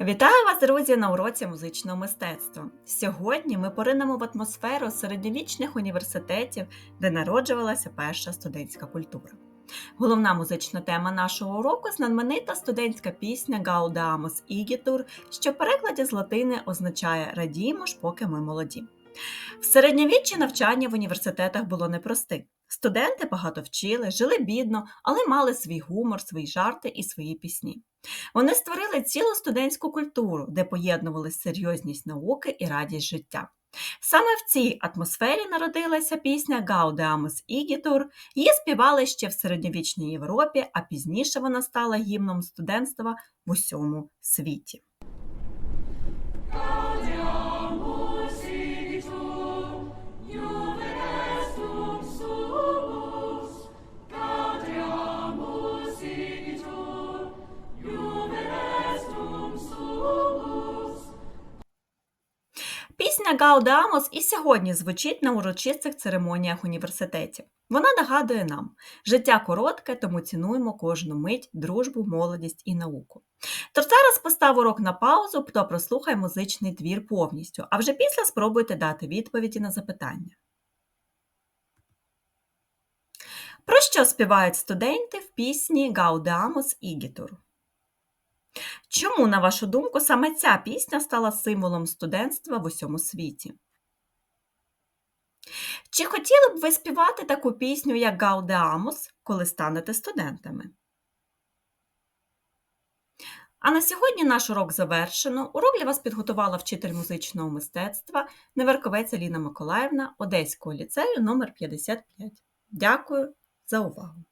Вітаю вас, друзі, на уроці музичного мистецтва. Сьогодні ми поринемо в атмосферу середньовічних університетів, де народжувалася перша студентська культура. Головна музична тема нашого уроку знаменита студентська пісня Гаудаамос Ігітур, що в перекладі з латини означає Радіємо ж, поки ми молоді. В середньовіччі навчання в університетах було непростим. Студенти багато вчили, жили бідно, але мали свій гумор, свої жарти і свої пісні. Вони створили цілу студентську культуру, де поєднувалися серйозність науки і радість життя. Саме в цій атмосфері народилася пісня Гаудеамус Ігітур. Її співали ще в середньовічній Європі, а пізніше вона стала гімном студентства в усьому світі. Пісня Гауdeamus і сьогодні звучить на урочистих церемоніях університетів. Вона нагадує нам, життя коротке, тому цінуємо кожну мить, дружбу, молодість і науку. Тож зараз постав урок на паузу, то прослухай музичний твір повністю, а вже після спробуйте дати відповіді на запитання. Про що співають студенти в пісні Гауdeamus Igitur? Чому, на вашу думку, саме ця пісня стала символом студентства в усьому світі? Чи хотіли б ви співати таку пісню, як Гауdeamus, коли станете студентами? А на сьогодні наш урок завершено. Урок для вас підготувала вчитель музичного мистецтва Неверковець Аліна Миколаївна Одеського ліцею номер 55. Дякую за увагу!